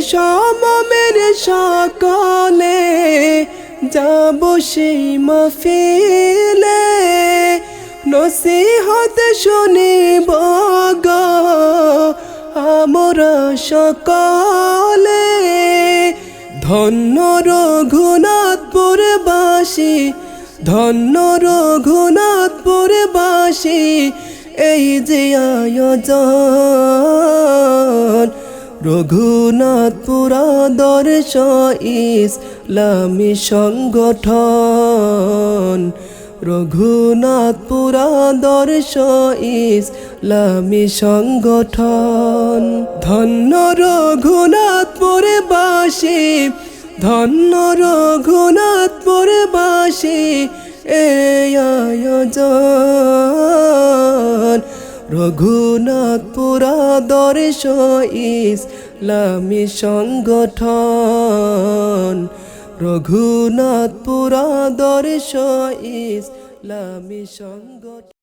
সমমের সকলে, যাব সেই মফিলে নসিহত শুনিব গো আমরা সকলে। ধন্য রঘুনাথপুরবাসী ধন্য রঘুনাথপুরবাসী, এই যে আয়োজন। রঘুনাথপুর আদর্শ ইসলামী সংগঠন। রঘুনাথপুর আদর্শ ইসলামী সংগঠন। ধন্য রঘুনাথপুর বাসী, ধন্য রঘুনাথপুর বাসী, এই আয়োজন। রঘুনাথপুর দর্শ ইসলামী সংগঠন। রঘুনাথপুর দর্শ ইসলামী সংগঠন।